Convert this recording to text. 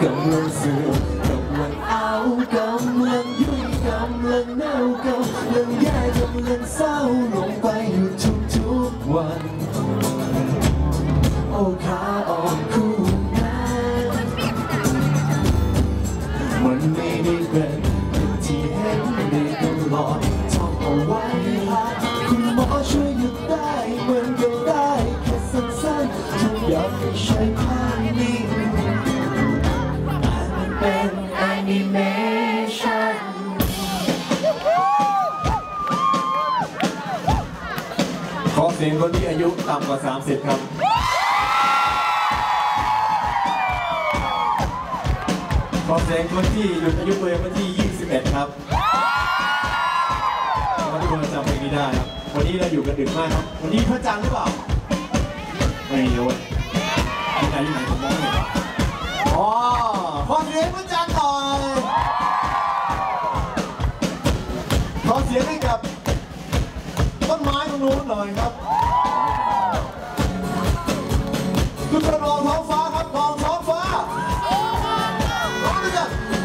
กำลังเสื่อมกำลังเอากำลังยุ่ยกำลังเน่ากำลังแย่กำลังเศร้าลงไปอยู่ทุกทุกวัน โอ้ขาออนคู่นั้นมันไม่ได้เป็นอย่งที่เห็นได้ตลอดท่องเอาไว้คุณหมอช่วยหยุดได้เหมือนก็ได้แค่สั้นๆทุกอย่างไม่ใช่ภาพ สียงคนที่อายุต่ำกว่า 30 ครับ ขอเสียงคนที่หยุดอายุตัวเองวันที่ 21 ครับขอทุกคนจำเพลงนี้ได้ครับ วันนี้เราอยู่กันดึกมากครับ วันนี้พระจันทร์หรือเปล่า ไม่รู้ที่ไหนที่ไหนผมมองไม่เห็นอ๋อขอเสียงพระจันทร์หน่อยขอเสียงให้กับต้นไม้ตรงนู้นหน่อยครับ